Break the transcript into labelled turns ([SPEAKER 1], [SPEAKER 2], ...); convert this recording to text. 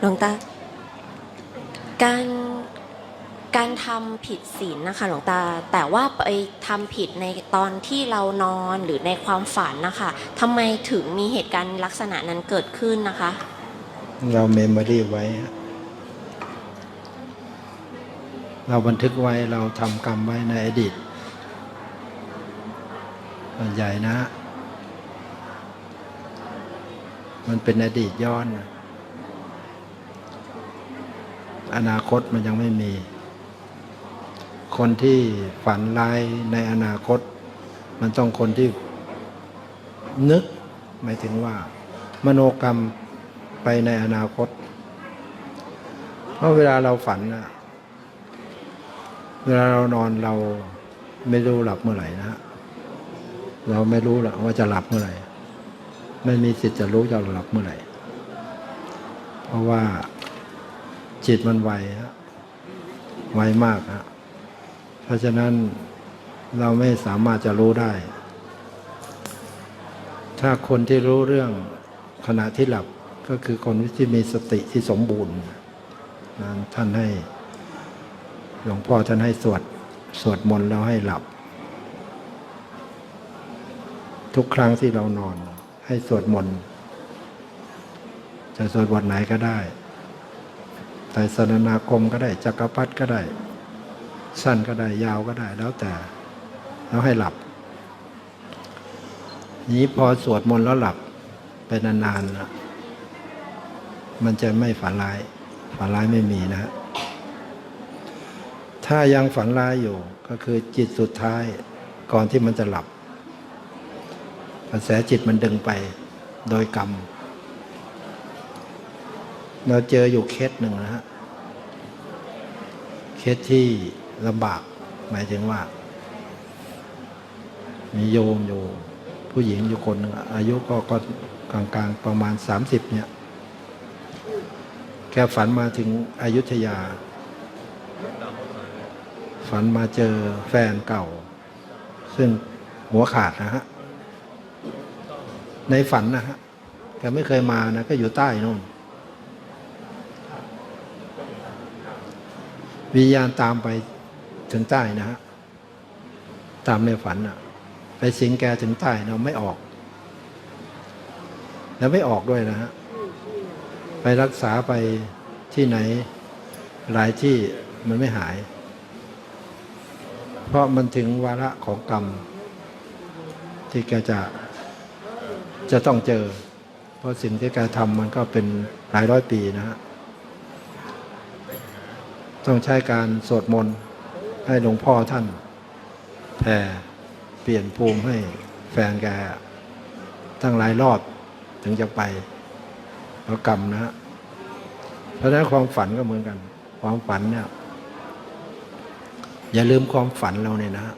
[SPEAKER 1] หลวงตา การการทำผิดศีลนะคะหลวงตา แต่ว่าไปทำผิดในตอนที่เรานอนหรือในความฝันนะคะทำไมถึงมีเหตุการณ์ลักษณะนั้นเกิดขึ้นนะคะ
[SPEAKER 2] เราเมมโมรี่ไว้ เราบันทึกไว้เราทำกรรมไว้ในอดีตส่วนใหญ่นะ มันเป็นอดีตย้อน อนาคตมันยังไม่มี คนที่ฝันร้ายในอนาคต มันต้องคนที่นึกหมายถึงว่า มโนกรรมไปในอนาคต เพราะเวลาเราฝันนะเวลาเรานอนเราไม่รู้หลับเมื่อไหร่นะเราไม่รู้หรอกว่าจะหลับเมื่อไหร่ ไม่มีสิทธิ์จะรู้จะหลับเมื่อไหร่ เพราะว่า จิตมันไวฮะไวมากฮะเพราะฉะนั้นเราไม่สามารถจะรู้ได้ ถ้าคนที่รู้เรื่องขณะที่หลับก็คือคนที่มีสติที่สมบูรณ์นะท่านให้หลวงพ่อท่านให้สวดสวดมนต์แล้วให้หลับ ทุกครั้งที่เรานอน ให้สวดมนต์จะสวดบทไหนก็ได้ ไตรสรณาคมก็ได้จักรพรรดิก็ได้ สั้นก็ได้ยาวก็ได้แล้วแต่แล้วให้หลับ นี้พอสวดมนต์แล้วหลับไปนานๆนะมันจะไม่ฝันร้ายฝันร้ายไม่มีนะ ถ้ายังฝันร้ายอยู่ก็คือจิตสุดท้ายก่อนที่มันจะหลับ กระแสจิตมันดึงไปโดยกรรม เราเจออยู่เคสหนึ่งนะฮะ เคสที่ลำบาก หมายถึงว่า มีโยมอยู่ ผู้หญิงอยู่คนหนึ่งอายุก็ก็กลางๆ ประมาณ30เนี่ย แกฝันมาถึงอายุธยา ฝันมาเจอแฟนเก่า ซึ่งหัวขาดนะฮะ ในฝันนะฮะแกไม่เคยมานะ ก็อยู่ใต้นู่น วิญญาณตามไปถึงใต้นะฮะตามในฝันอะไปสิงแกถึงใต้เราไม่ออก แล้วไม่ออกด้วยนะฮะไปรักษาไปที่ไหนหลายที่มันไม่หาย เพราะมันถึงวาระของกรรม ที่แกจะจะต้องเจอ เพราะสิ่งที่แกทำมันก็เป็นหลายร้อยปีนะฮะ ต้องใช้การสวดมนต์ให้หลวงพ่อท่านแผ่เปลี่ยนภูมิให้แฟนแกตั้งหลายรอบถึงจะไปเพระกรรมนะฮะเพราะฉะนั้นความฝันก็เหมือนกัน ความฝันเนี่ยอย่าลืมความฝันเราเนี่ยนะฮะ